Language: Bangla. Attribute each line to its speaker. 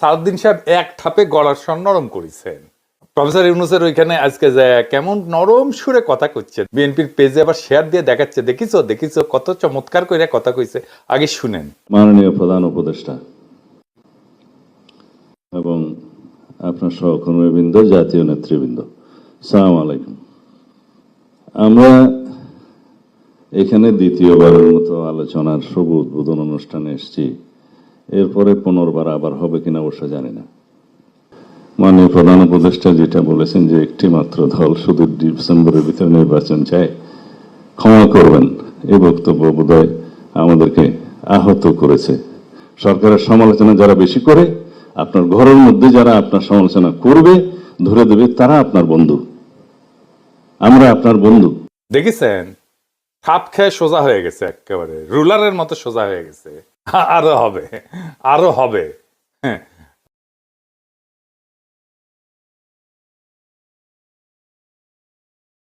Speaker 1: সাউদ্দিন সাহেব এক ঠাপে গলার স্বর নরম করেছেন। প্রফেসর ইউনুসের ওইখানে আজকে যায় কেমন নরম সুরে কথা কচ্ছে বিএনপির পেজে আবার শেয়ার দিয়ে দেখাচ্ছে, দেখিছো দেখিছো, কত চমৎকার করে কথা কইছে। আগে শুনেন।
Speaker 2: মাননীয় প্রধান উপদেষ্টা এবং আপনার সহকর্মীবৃন্দ, জাতীয় নেতৃবৃন্দ, সালাম আলাইকুম। আমরা এখানে দ্বিতীয়বারের মতো আলোচনার শুভ উদ্বোধন অনুষ্ঠানে এসেছি। এরপরে পুনর্বার আবার হবে কিনা অবশ্য জানি না। মাননীয় প্রধান উপদেষ্টা যেটা বলেছেন যে একটি মাত্র দল শুধু ডিসেম্বরের ভিতরে নির্বাচন চায়, ক্ষমা করবেন। এই বক্তব্য বোধহয় আমাদেরকে আহত করেছে। সরকারের সমালোচনা যারা বেশি করে, আপনার ঘরের মধ্যে যারা আপনার সমালোচনা করবে, ধরে দেবে তারা আপনার বন্ধু। আমরা আপনার বন্ধু।
Speaker 1: দেখেছেন? খাপ খেয়ে সোজা হয়ে গেছে একেবারে। রুলারের মতো সোজা হয়ে গেছে। আরও হবে। আরও হবে। হ্যাঁ।